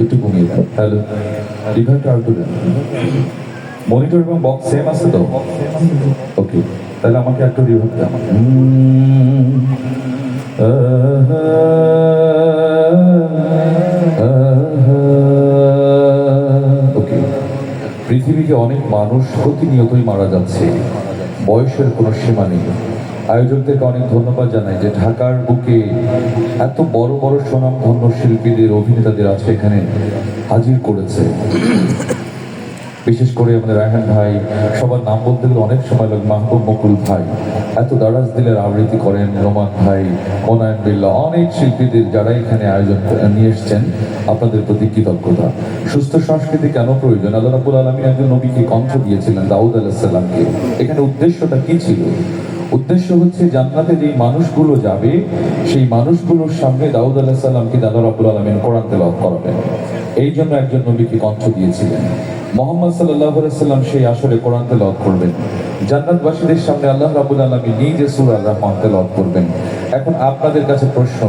একটু কমিয়ে দেন হ্যালো রিভারটা আর দেন। মনিটর এবং বক্স সেম আছে তো? ওকে তাহলে আমাকে একটু রিভার দেন। ওকে পৃথিবীতে অনেক মানুষ প্রতিনিয়তই মারা যাচ্ছে, বয়সের কোনো সীমা নেই। আয়োজকদেরকে অনেক ধন্যবাদ জানাই যে ঢাকার বুকে এত বড় বড় সুনাম ধন্য শিল্পীদের, অভিনেতাদের আজকে এখানে হাজির করেছে। বিশেষ করে আমাদের রায়হান ভাই, সবার নাম বলতে গেলে অনেক সময় লাগে, মাহবুব মকুল ভাই। এত দারাজ দিলের আবৃত্তি করেন রোমান ভাই মোনায়ন বিল্লা, অনেক শিল্পীদের যারা এখানে আয়োজন নিয়ে এসছেন। আপনাদের প্রতি কৃতজ্ঞতা। সুস্থ সংস্কৃতি কেন প্রয়োজন? আল্লাহ রাবুল আলমী একজন নবীকে কণ্ঠ দিয়েছিলেন, দাউদ আলাহিসাল্লামকে এখানে উদ্দেশ্যটা কি ছিল? উদ্দেশ্য হচ্ছে জান্নাতে যেই মানুষগুলো যাবে, সেই মানুষগুলোর সামনে দাউদ আলাহিসাল্লামকে আল্লাহ রাবুল আলমিন কোরআন তেলাওয়াত করাবেন। এই জন্য একজন নবীকে কণ্ঠ দিয়েছিলেন। মোহাম্মদ সাল্লাহ সাল্লাম সেই আসরে কোরআন তেলাওয়াত করবেন। জান্নাতবাসীদের সামনে আল্লাহ রাবুল আলমী নিজে সুরা রহমান তেলাওয়াত করবেন। এখন আপনাদের কাছে প্রশ্ন,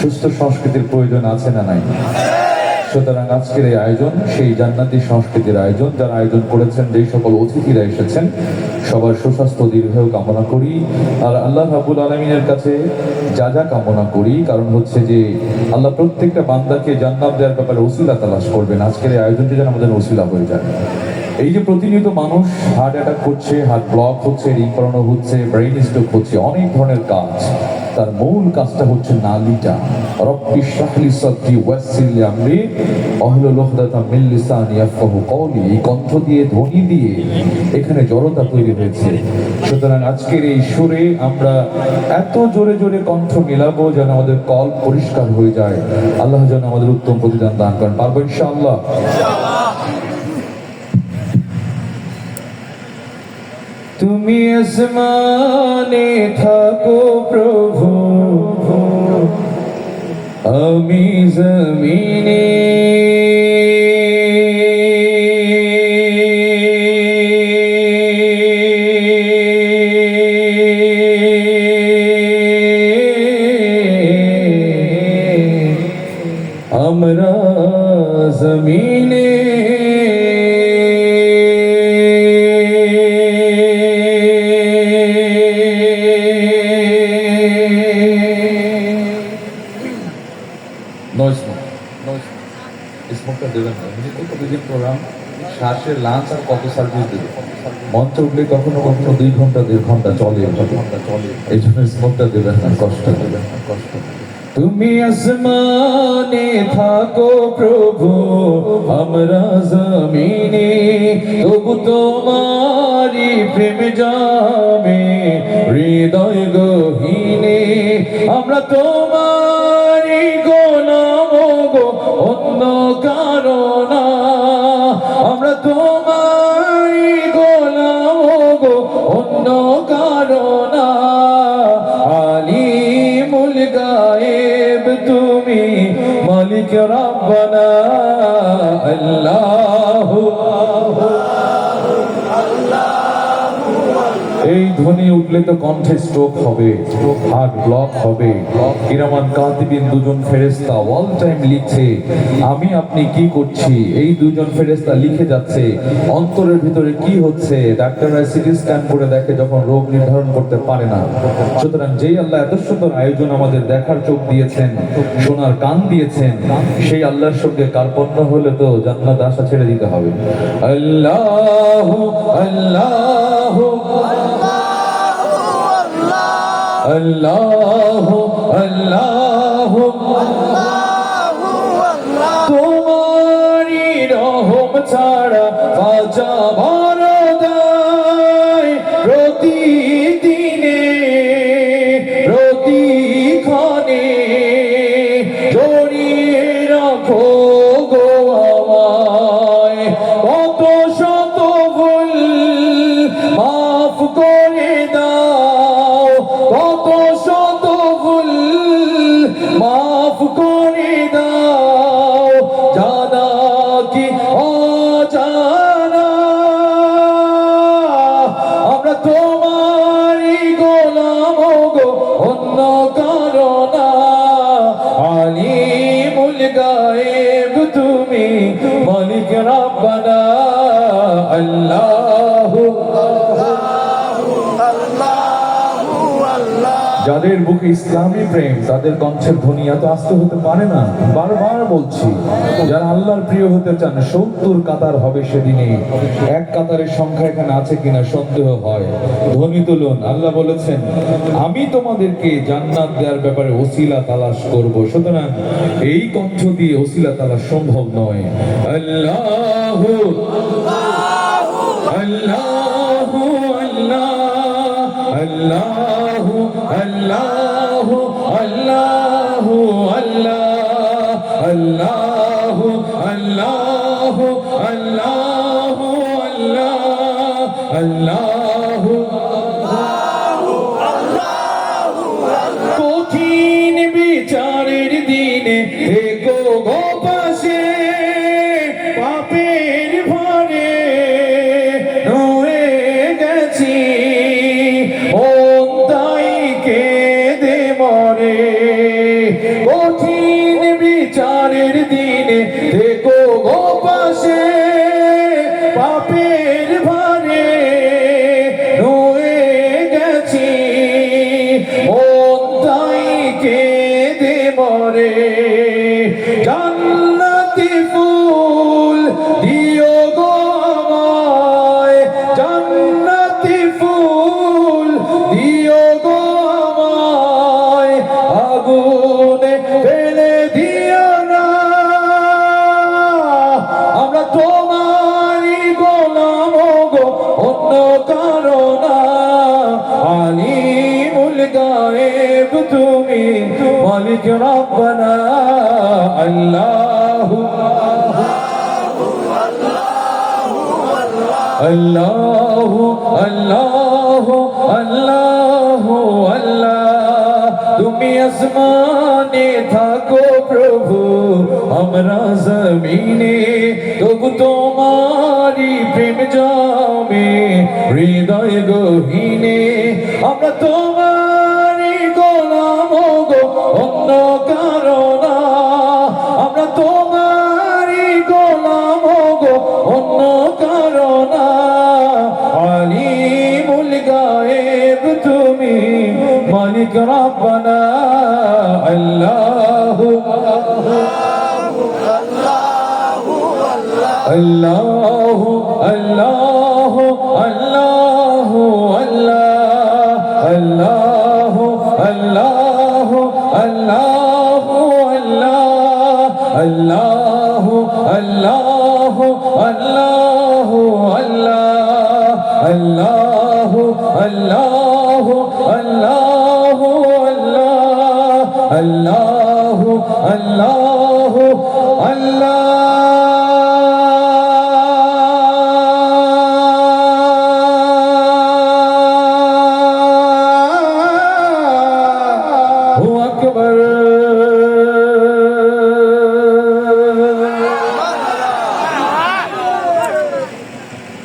সুস্থ সংস্কৃতির প্রয়োজন আছে না নাই? সুতরাং আজকের এই আয়োজন, সেই জান্নাতি সংস্কৃতির আয়োজন, যারা আয়োজন করেছেন, যেই সকল অতিথিরা এসেছেন, সবার সুস্বাস্থ্য দীর্ঘায়ু কামনা করি। আর আল্লাহ রাবুল আলমিনের কাছে যা যা কামনা করি, কারণ হচ্ছে যে আল্লাহ প্রত্যেকটা বান্দাকে জান্নাত দেওয়ার ব্যাপারে ওসিলা তালাশ করবেন। আজকের এই আয়োজনটি যেন আমাদের ওসিলা হয়ে যায়। এই যে প্রতিনিয়ত মানুষ হার্ট অ্যাটাক করছে হার্ট ব্লক হচ্ছে রিং হচ্ছে ব্রেইন স্ট্রোক হচ্ছে, অনেক ধরনের কাজ। তার মূল কাজটা হচ্ছে নালিটা। রব্বি শাহলি সাদরি ওয়াসিল লি আমরি আহলু লুহদাতা মিন লিসানি ইয়াফকাহু কওলি, এই কণ্ঠ দিয়ে, ধ্বনি দিয়ে এখানে জড়তা তৈরি হয়েছে। সুতরাং আজকের এই সুরে আমরা এত জোরে জোরে কণ্ঠ মিলাবো যেন আমাদের কল পরিষ্কার হয়ে যায়। আল্লাহ যেন আমাদের উত্তম প্রতিদান দান করেন। পারব ইনশাআল্লাহ? তুমি আসমানে থাকো প্রভু। আমি জমিনে শ্বাসের লাঞ্চ আর কত সার্ভিস দেবে? কখনো কখনো দুই ঘণ্টা দেড় ঘণ্টা চলে ঘণ্টা চলে এই জন্য স্মোকটা না কষ্ট না কষ্ট তুমি আসমানে থাকো প্রভু আমরা জমিনে তবু তোমারি প্রেম যাবে হৃদয় গহীনে আমরা তোমারি গোলাম গো অন্য মালিক রব্বানা আল্লাহ এই ধ্বনি উঠলে তো কণ্ঠে স্ট্রোক হবে হার্ট ব্লক হবে। কিরামান কাতিবিন দুজন ফেরেস্তা অল টাইম লিখছে, আমি, আপনি কি করছি? এই দুজন ফেরেস্তা লিখে যাচ্ছে, অন্তরের ভিতরে কি হচ্ছে? ডাক্তাররা সিটি স্ক্যান করে দেখে যখন রোগ নির্ধারণ করতে পারে না। সুতরাং যেই আল্লাহ এত সুন্দর আয়োজন আমাদের দেখার চোখ দিয়েছেন শোনার কান দিয়েছেন, সেই আল্লাহর সঙ্গে কার্পণ্য হলে তো জান্নাত আশা ছেড়ে দিতে হবে। আল্লাহ আল্লাহ আল্লাহ আল্লাহ। তোমারি রহম ছাড়া বাজা যাদের বুকে ইসলামী প্রেম, তাদের কণ্ঠের ধ্বনি এত আস্ত হতে পারে না। বারবার বলছি, যারা আল্লাহর প্রিয় হতে চান, সত্তর কাতার হবে সেদিনে। এক কাতারের সংখ্যা এখানে আছে কিনা সন্দেহ হয়। ধ্বনি তুলুন, আল্লাহ বলেছেন, আমি তোমাদেরকে জান্নাত দেওয়ার ব্যাপারে ওসিলা তালাশ করব। সুতরাং এই কণ্ঠ দিয়ে ওসিলা তালাশ সম্ভব নয়। আল্লাহ আল্লাহ আল্লাহ আল্লাহ আল্লাহ আল্লাহ আল্লাহ আল্লাহ আল্লাহ আল্লাহ আল্লাহ কঠিন বিচারের দিনে মালিক রব্বানা আল্লাহ আল্লাহ আল্লাহ আল্লাহ আল্লাহ তুমি আসমানে থাকো প্রভু আমরা জমিনে তবু তোমারি প্রেম জামে হৃদয় গহীনে আমরা তোমারি মালিক রাব্বানা আল্লাহ আল্লাহ আল্লাহ আল্লাহ আল্লাহ আল্লাহ আল্লাহ আল্লাহ আল্লাহ আল্লাহ আল্লাহ আল্লাহ আল্লাহ আল্লাহ আল্লাহ আল্লাহ আল্লাহ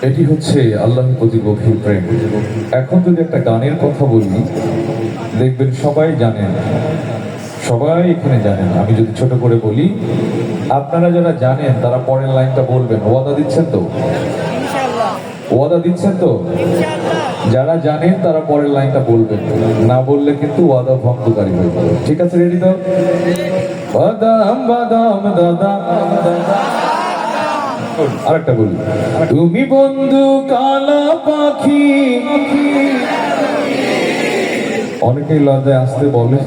এটি হচ্ছে আল্লাহর প্রতি গভীর প্রেম। এখন যদি একটা গানের কথা বলি, দেখবেন সবাই জানেন সবাই এখানে জানেন আমি যদি ছোট করে বলি আপনারা যারা জানেন তারা পরের লাইনটা বলবেন। ওয়াদা দিচ্ছেন তো? ওয়াদা দিচ্ছেন তো? যারা জানেন তারা পরের লাইনটা বলবেন। না বললে কিন্তু ওয়াদা ভঙ্গকারী হয়ে যাবে। ঠিক আছে রেডি তো? বাদাম বাদাম দাদা। আরেকটা বলি। তুমি বন্ধু কালা পাখি। অনেকেই লজ্জায় আসতে বলে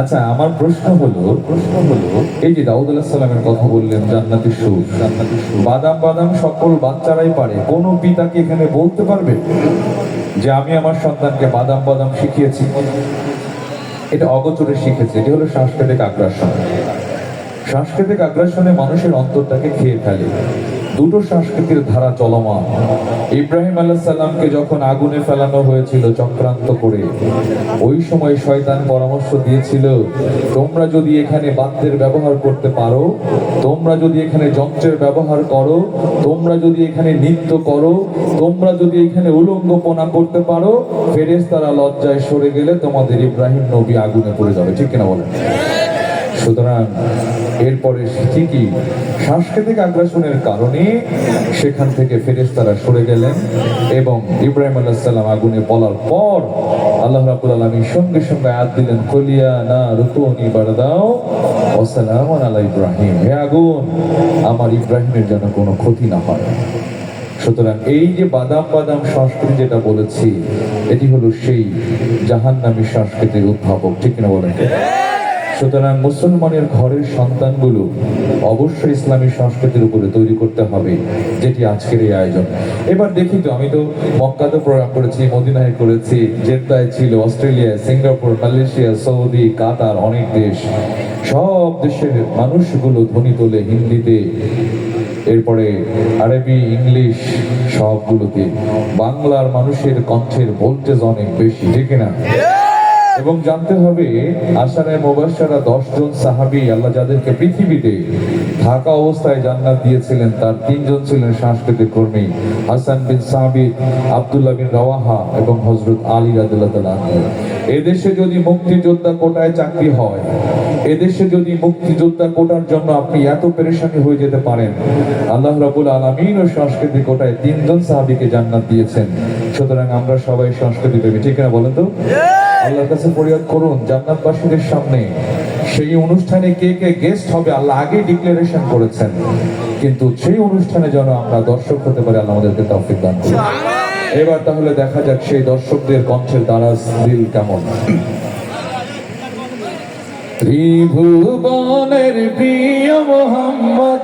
আচ্ছা আমার প্রশ্ন হলো প্রশ্ন হলো, এই যে দাউদ আলাহ কথা বললেন, জান্নাতি সুর জান্নাতি সুর। বাদাম বাদাম সকল বাচ্চারাই পারে, কোন পিতা কি এখানে বলতে পারবে? যে আমি আমার সন্তানকে বাদাম বাদাম শিখিয়েছি। এটা অগোচরে শিখেছে, এটি হলো সাংস্কৃতিক আগ্রাসন। সাংস্কৃতিক আগ্রাসনে মানুষের অন্তরটাকে খেয়ে ফেলে। দুটো সংস্কৃতির ধারা চলমান। ইব্রাহিম আলাহ সাল্লামকে যখন আগুনে ফেলানো হয়েছিল চক্রান্ত করে, ওই সময় শয়তান পরামর্শ দিয়েছিল, তোমরা যদি এখানে বাদ্যের ব্যবহার করতে পারো, তোমরা যদি এখানে যন্ত্রের ব্যবহার করো, তোমরা যদি এখানে নৃত্য করো, তোমরা যদি এখানে উলঙ্গপনা করতে পারো ফেরেস তারা লজ্জায় সরে গেলে তোমাদের ইব্রাহিম নবী আগুনে পড়ে যাবে। ঠিক কিনা বলেন? সুতরাং এরপরে ঠিকই সাংস্কৃতিক আগ্রাসনের কারণে সেখান থেকে ফেরেশতারা সরে গেলেন এবং ইব্রাহিম আলাহ সাল্লাম আগুনে পলার পর আল্লাহ রাবুল আলমী সঙ্গে সঙ্গে আয়াত দিলেন, কলিয়া না রুকুনি বারদাও ওসালাম আলা ইব্রাহিম। হে আগুন, আমার ইব্রাহিমের যেন কোনো ক্ষতি না হয়। সুতরাং এই যে বাদাম বাদাম সংস্কৃতি যেটা বলেছি, এটি হলো সেই জাহান্নামী সংস্কৃতির উদ্ভাবক। ঠিক না বলেন? সুতরাং মুসলমানের ঘরের সন্তানগুলো অবশ্যই ইসলামী সংস্কৃতির উপরে তৈরি করতে হবে, যেটি আজকের এই আয়োজন। এবার দেখি তো, আমি তো মক্কাতে প্রোগ্রাম করেছি, মদিনায় করেছি, জেদ্দায় ছিল Australia Singapore, Malaysia, Saudi, Qatar, অনেক দেশ। সব দেশের মানুষগুলো ধ্বনি তোলে হিন্দিতে, এরপরে আরবি, ইংলিশ সবগুলোতে বাংলার মানুষের কণ্ঠের ভোল্টেজ অনেক বেশি, ঠিক না এবং জানতে হবে, আশারায় মোবাসারা দশ জন সাহাবি আল্লাহ যাদেরকে পৃথিবীতে থাকা অবস্থায় জান্নাত দিয়েছিলেন, তার তিনজন ছিলেন সাংস্কৃতিক কর্মী, হাসান বিন সাবিদ আব্দুল্লাহ বিন রওয়াহা এবং হজরত আলী রাদুল্লাহ এদেশে যদি মুক্তিযোদ্ধা কোটায় চাকরি হয়, এদেশে যদি মুক্তিযোদ্ধা কোটার জন্য আপনি এত পেরেশানি হয়ে যেতে পারেন, আল্লাহ রাবুল আলমিন ও সংস্কৃতি কোটায় তিনজন সাহাবিকে জান্নাত দিয়েছেন। সুতরাং আমরা সবাই সংস্কৃতি প্রেমী, ঠিক না বলেন তো? আল্লাহর কাছে ফরিয়াদ করুন জান্নাতবাসীদের সামনে। সেই অনুষ্ঠানে কে কে গেস্ট হবে আল্লাহ আগে ডিক্লারেশন করেছেন। কিন্তু সেই অনুষ্ঠানে যেন আমরা দর্শক হতে পারি আল্লাহ আমাদেরকে তৌফিক দান করুন। এবার তাহলে দেখা যাক সেই দর্শকদের কণ্ঠের দ্বারাজ দিল কেমন। ত্রিভুবনের প্রিয় মোহাম্মদ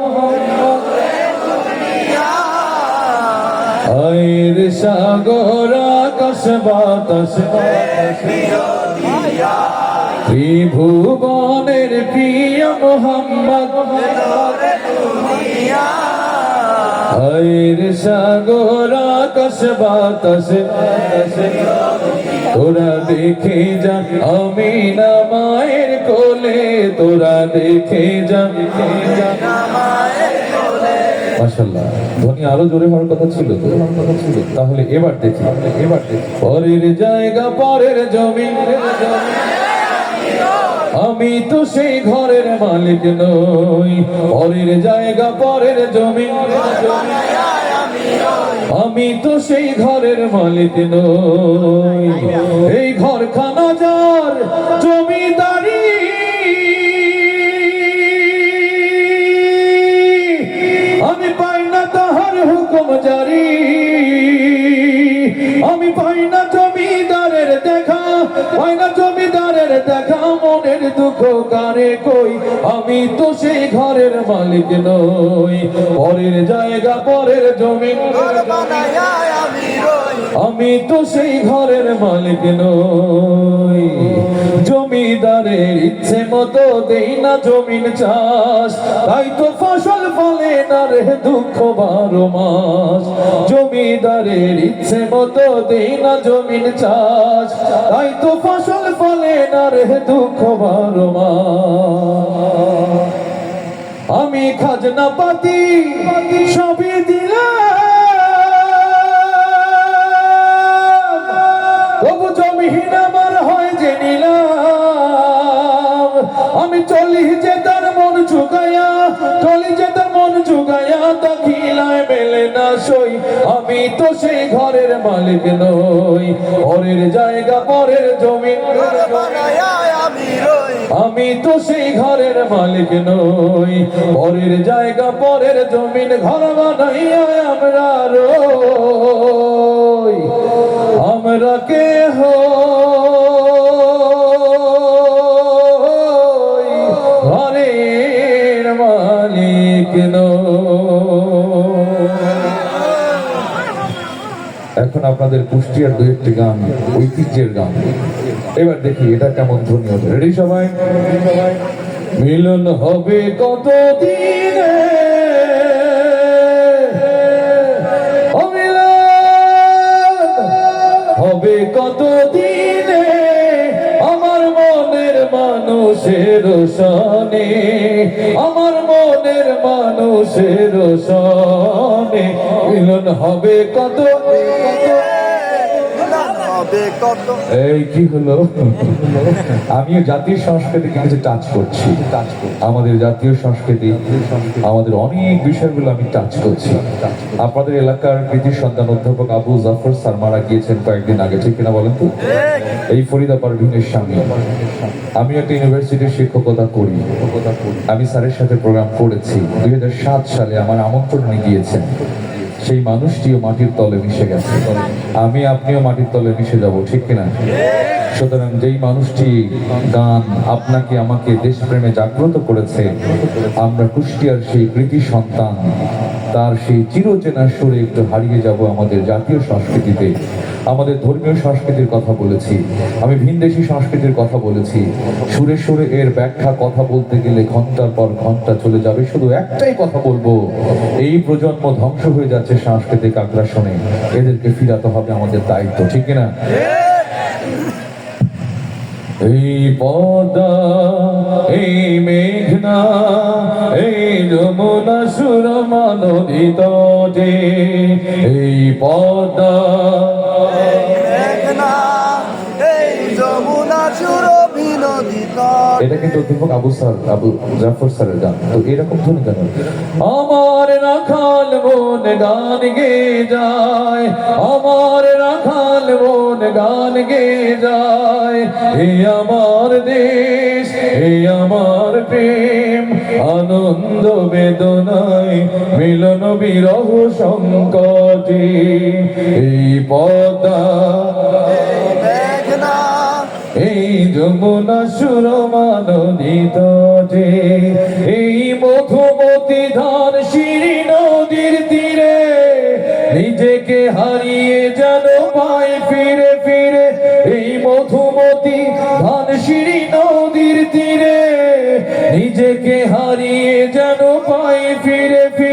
আয়ের সাগর আকাশ, বাতাস, ত্রিভুবনের প্রিয় মোহাম্মদ। আয়ের সাগর, আকাশ, বাতাস। তোরা দেখে যা, আমি না মায়ের কোলে। তোরা দেখে যা মাশাল্লাহ ধ্বনি আরও জোরে হওয়ার কথা ছিল তাহলে এবার দেখি। এবার দেখি পরের জায়গা, পরের আমি তো সেই ঘরের মালিক নই। পরের জায়গা, পরের জমি। আমি তো সেই ঘরের মালিক নই। এই ঘর খানা যার জমিদারি আমি তো সেই ঘরের মালিক নই পরের জায়গা পরের জমি। আমি তো সেই ঘরের মালিক নই। জমিদারের ইচ্ছে মতো দেই না জমিন চাষ। তাই তো ফসল ফলে না রে দুঃখ বারো মাস। জমিদারের ইচ্ছে মতো দেই না জমিন চাষ। তাই তো ফসল ফলে না রে দুঃখ বারো মাস। আমি খাজনা পাতি সবই দিলাম। তো সেই ঘরের মালিক নই। ঘরের জায়গা পরের জমি আমি তো সেই ঘরের মালিক নই। পরের জায়গা পরের জমিন ঘর বানাইয়া আমরা রই। আমরা কে হই? এখন আপনাদের কুষ্টিয়ার দু একটি গান, ঐতিহ্যের গান। এবার দেখি এটা কেমন ধ্বনি হবে রেডি সবাই? মিলন হবে কত দিনে হবে কত দিনে আমার মনের মানুষের সনে আমার মনের মানুষের সনে মিলন হবে কত কত এই কি হলো? আমি জাতীয় সংস্কৃতিকে কিছু টাচ করছি আমাদের জাতীয় সংস্কৃতি আমাদের অনেক বিষয়গুলো আমি টাচ করছি। আপনাদের এলাকার কৃতি সন্তান অধ্যাপক আবু জাফর স্যার মারা গিয়েছেন কয়েকদিন আগে ঠিক কিনা বলেন তো? এই ফরিদা পারভিনের স্বামী। আমি একটা ইউনিভার্সিটির শিক্ষকতা করি। আমি স্যারের সাথে প্রোগ্রাম করেছি। দুই হাজার সাত সালে আমার আমন্ত্রণে গিয়েছেন। সেই মানুষটিও মাটির তলে মিশে গেছে। আমি আপনিও মাটির তলে মিশে যাব, ঠিক কিনা? সুতরাং যেই মানুষটি গান আপনাকে, আমাকে দেশপ্রেমে জাগ্রত করেছে, আমরা কুষ্টিয়ার সেই কৃতি সন্তান, তার সেই চিরচেনা সুরে একটু হারিয়ে যাব আমাদের জাতীয় সংস্কৃতিতে। আমাদের ধর্মীয় সংস্কৃতির কথা বলেছি। আমি ভিনদেশি সংস্কৃতির কথা বলেছি। সুরে সুরে এর ব্যাখ্যা, কথা বলতে গেলে ঘণ্টার পর ঘণ্টা চলে যাবে। শুধু একটাই কথা বলব, এই প্রজন্ম ধ্বংস হয়ে যাচ্ছে সাংস্কৃতিক আগ্রাসনে। এদেরকে ফিরাতে হবে আমাদের দায়িত্ব, ঠিক কিনা? এই পদা এই মেঘনা, এই যমুনা সুরমা এই পদা মেঘনা এই যমুনা বিনোদিত এটা কিন্তু অধ্যাপক আবু স্যার আবু জাফর স্যারের গান। তো এরকম ধরুন কেন? আমার রাখাল মন গান গে যায়, আমার রাখাল মন গান গে যায়। হে আমার দেশ, হে আমার প্রেম, আনন্দ বেদনায় মিলন বিরহ সংকটে। এই পদা যমুনা তটে এই মধুমতি ধান শিরি নদীর তীরে, নিজেকে হারিয়ে যেন পাই ফিরে ফিরে, এই মধুমতি ধান শিরি নদীর তীরে, নিজেকে হারিয়ে যেন পাই ফিরে ফিরে।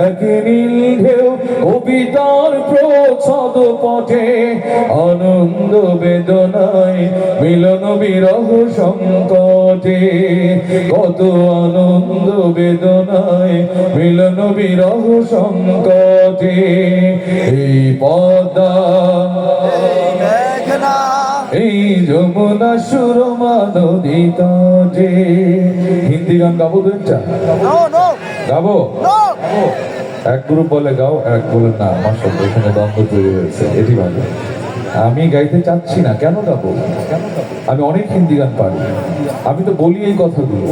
এক নীল ঢেউ কবিতার প্রচ্ছদ পথে, আনন্দ বেদনায় মিলন বিরহ সংকটে। কত আনন্দ বেদনায় মিলন বিরহ সংকটে। এই পদা এই যমুনা সুরমা নদী তটে। হিন্দি গান গাবো দু একটা। নো নো গাবো? এক গ্রুপ বলে গাও এক বলে না। আমার সব এখানে দ্বন্দ্ব তৈরি হয়েছে এটি ভালো। আমি গাইতে চাচ্ছি না কেন গাবো? আমি অনেক হিন্দি গান পারি। আমি তো বলি এই কথাগুলো।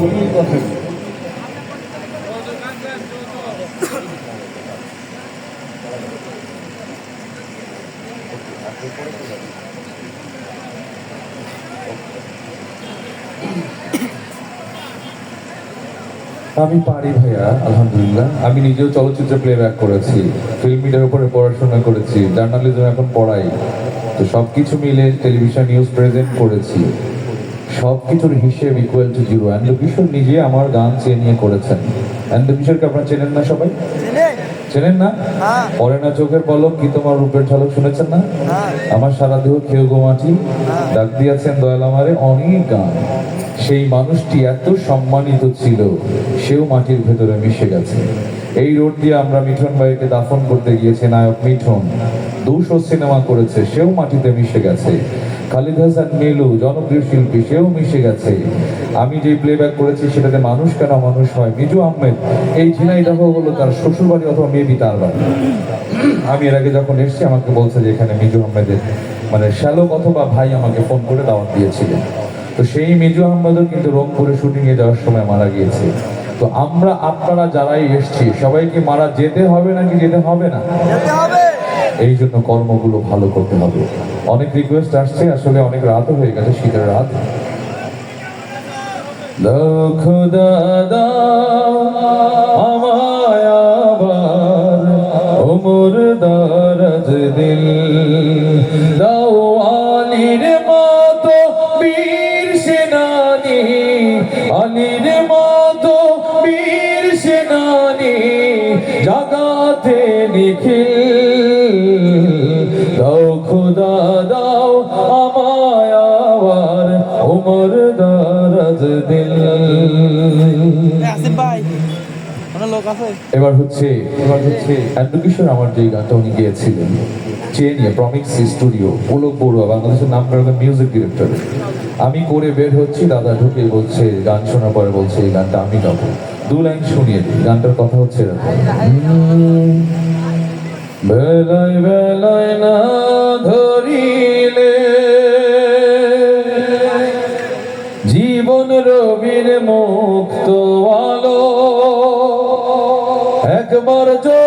আমি পারি ভাইয়া আলহামদুলিল্লাহ। আমি নিজেও চলচ্চিত্র প্লেব্যাক করেছি ফিল্ম মিডিয়ার উপরে পড়াশোনা করেছি জার্নালিজম এখন পড়াই। তো সবকিছু মিলে টেলিভিশন নিউজ প্রেজেন্ট করেছি। সবকিছুর হিসেব equal to zero and Kishore নিজে আমার গান চেয়ে নিয়ে করেছেন। অ্যান্ড কিশোরকে আপনারা চেনেন না সবাই? চেনেন। না? হ্যাঁ। পরে না চোখের পলক কি তোমার রূপের ঝলক শুনেছেন না? হ্যাঁ। আমার সারা দেহ খেয়ে গোমাটি। ডাক দিয়েছেন দয়াল আমারে অনেক গান। সেই মানুষটি এত সম্মানিত ছিল, সেও মাটির ভেতরে মিশে গেছে। এই রোড দিয়ে আমরা মিঠন ভাইকে দাফন করতে গিয়েছি, নায়ক মিঠন। দুশো সিনেমা করেছে, সেও মাটিতে মিশে গেছে। খালিদ হাসান মেলু জনপ্রিয় শিল্পী, সেও মিশে গেছে। আমি যে প্লেব্যাক করেছি, সেটাতে মানুষ কেন মানুষ হয়? মিজু আহমেদ, এই ঝিনাইদহ হলো তার শ্বশুরবাড়ি অথবা মেবি তার বাড়ি। আমি এর আগে যখন এসেছি, আমাকে বলছে যে এখানে মিজু আহমেদের মানে শ্যালক অথবা ভাই আমাকে ফোন করে দাওয়াত দিয়েছিলেন। তো সেই মিজু আহমেদও কিন্তু রংপুরে শুটিং এ যাওয়ার সময় মারা গিয়েছে। তো আমরা আপনারা যারাই এসছি সবাইকে মারা যেতে হবে নাকি যেতে হবে না? এই জন্য কর্মগুলো ভালো করতে হবে। অনেক রিকোয়েস্ট আসছে আসলে অনেক রাতও হয়ে গেছে শীতের রাত। লক্ষ দাদা আমায় আবার ওমর দারাজ দিল। দাও খুদা দাও আমায় আবার ওমর দারাজ দিল। এবার হচ্ছে এবার হচ্ছে অ্যান্ডকিশোর আমার যে গানটা উনি গিয়েছিলেন চেয়ে নিয়ে প্রমিক্স স্টুডিও পুলক বড়ুয়া বাংলাদেশের নাম করা মিউজিক ডিরেক্টর আমি করে বের হচ্ছি দাদা ঢুকে বলছে গান শোনার পরে বলছে এই গানটা আমি গাবো। দু লাইন শুনিয়ে গানটার কথা হচ্ছে এরকম। বেলায় বেলায় না ধরিলে জীবন রবির মুক্ত আলো একবার যদি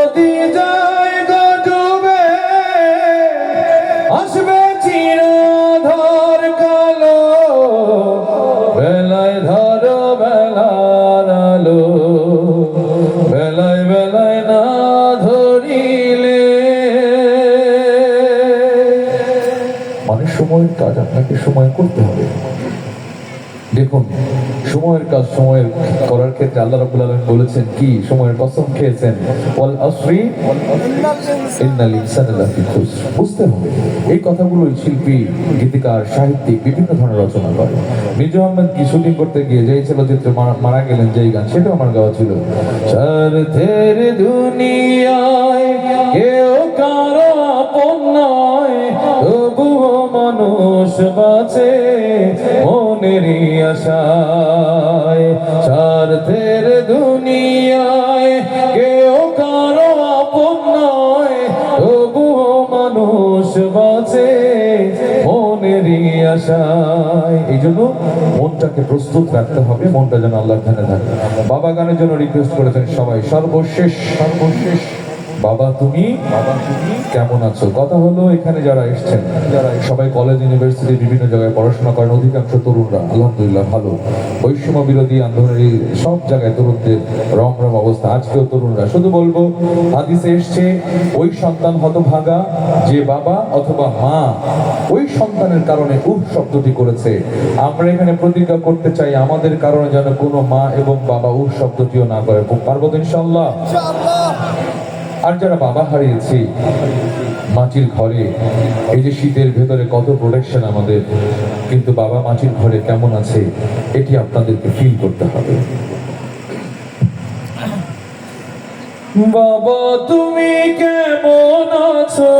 কাজ আপনাকে সময় করতে হবে। দেখুন, সময়ের কাজ সময়ের করার ক্ষেত্রে আল্লাহ রাব্বুল আলামিন বলেছেন কি? সময়ের কসম খেয়েছেন। ওয়াল আসরি, ইন্নাল ইনসানা খুসর। বুঝতে হবে, এই কথাগুলো শিল্পী, গীতিকার, সাহিত্যিক বিভিন্ন ধরনের রচনা করে। মিজু আহমেদ কি শুটিং করতে গিয়ে যেই চলচ্চিত্রে মারা- মারা গেলেন, যেই গান, সেটাও আমার গাওয়া ছিল। স্বার্থের দুনিয়ায় কেউ কারও বাঁচে মনেরই আশায়। স্বার্থের দুনিয়ায় কেউ কারও আপন নয়, তবুও মানুষ বাঁচে মনেরই আশায়। এই জন্য মনটাকে প্রস্তুত রাখতে হবে, মনটা যেন আল্লাহ থাকে। বাবা গানের জন্য রিকোয়েস্ট করেছেন সবাই, সর্বশেষ সর্বশেষ। বাবা তুমি বাবা তুমি। কেমন আছো? কথা হলো এখানে যারা এসেছেন যারা সবাই কলেজ ইউনিভার্সিটি বিভিন্ন জায়গায় পড়াশোনা করেন অধিকাংশ তরুণরা আলহামদুলিল্লাহ ভালো। বৈষম্য বিরোধী আন্দোলনের সব জায়গায় তরুণদের রম রম অবস্থা আজকেও তরুণরা। শুধু বলব হাদিসে এসছে ওই সন্তান হতভাগা যে বাবা অথবা মা ওই সন্তানের কারণে উহ শব্দটি করেছে। আমরা এখানে প্রতিজ্ঞা করতে চাই আমাদের কারণে যেন কোনো মা এবং বাবা উহ শব্দটিও না করে। পারব তো ইনশাল্লাহ ইনশাআল্লাহ। আর যারা বাবা হারিয়েছি, মাটির ঘরে, এই যে শীতের ভেতরে কত প্রোটেকশন আমাদের, কিন্তু বাবা মাটির ঘরে কেমন আছে, এটি আপনাদেরকে ফিল করতে হবে। বাবা, তুমি কেমন আছো?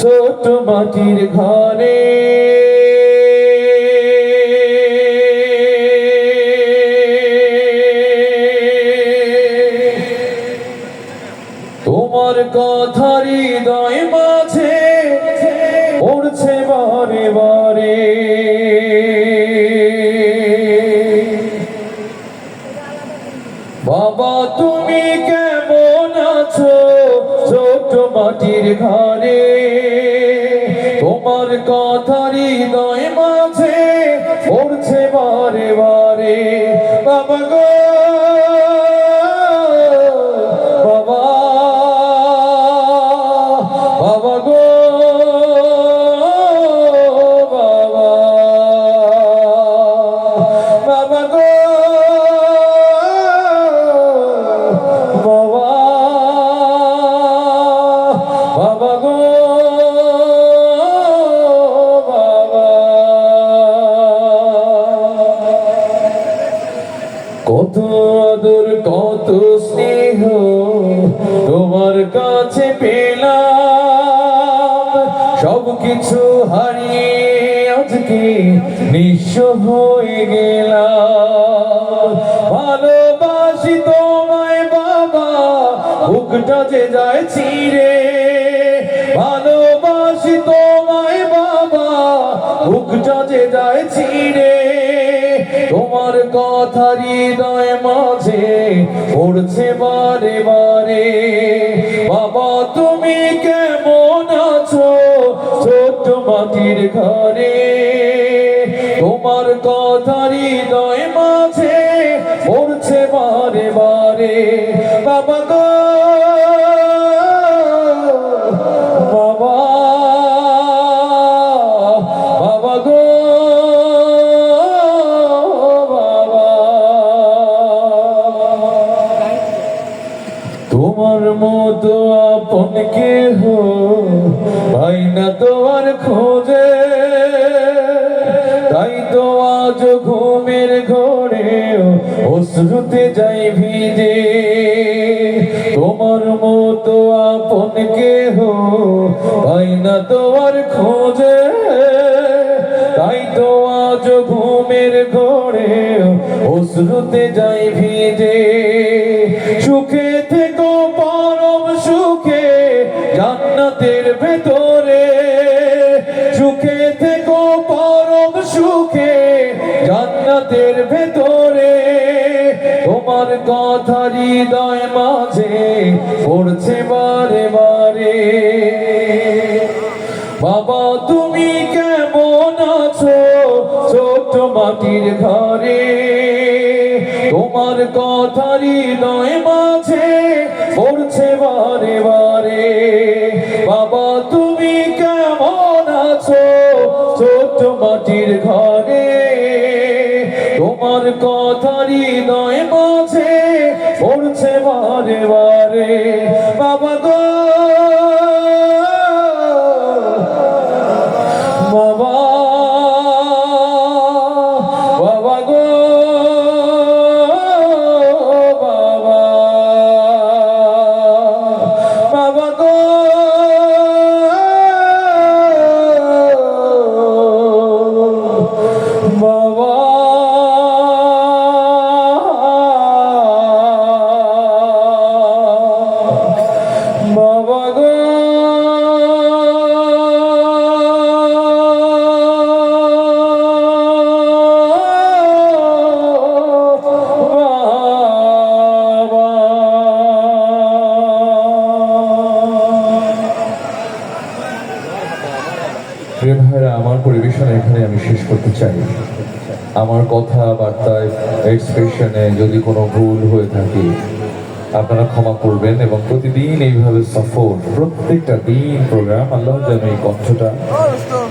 ছোট মাটির ঘরে তুমি কেমন আছো? ছোট মাটির ঘরে। তোমার কথা হৃদয় ভালোবাসি তোমায় বাবা। বুকটা যে যায় ছিঁড়ে। ভালোবাসি তোমায় বাবা। বুকটা যে যায় ছিঁড়ে। তোমার কথা হৃদয় মাঝে পড়ছে বারে বারে। বাবা, তুমি কেমন আছো? ছোট্ট মাটির ঘরে কেহ পাই না তোমার খোঁজে। আজ ঘুমের ঘরে অশ্রুতে যাই ভিজে। তোমার মতো আপন কেহ পাই না তোমার খোঁজে। তাই তো আজ ঘুমের ঘরে অশ্রুতে যাই ভিজে। সুখে থেকো জান্নাতের ভেতরে সুখে থেকো, পরম সুখে। জান্নাতের ভেতরে তোমার কথা হৃদয় মাঝে পড়ছে বারে বারে। বাবা, তুমি কেমন আছো ছোট মাটির ঘরে? তোমার কথা হৃদয় মাঝে পড়ছে বারে বারে। করতে চাই। আমার কথাবার্তায় এক্সপ্রেশনে যদি কোনো ভুল হয়ে থাকে, আপনারা ক্ষমা করবেন এবং প্রতিদিন এইভাবে সফর, প্রত্যেকটা দিন প্রোগ্রাম আল্লাহ যেন এই কণ্ঠটা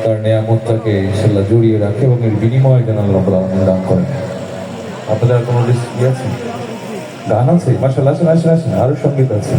তার নিয়ামতটাকে ইনশাল্লাহ জড়িয়ে রাখে এবং এর বিনিময়ে যেন আল্লাহ দান করেন। আপনাদের কোনো রিস্ক আছে? গান আছে? মাসাল্লাহ আসেন আসেন আসেন, আরও সংগীত আছে।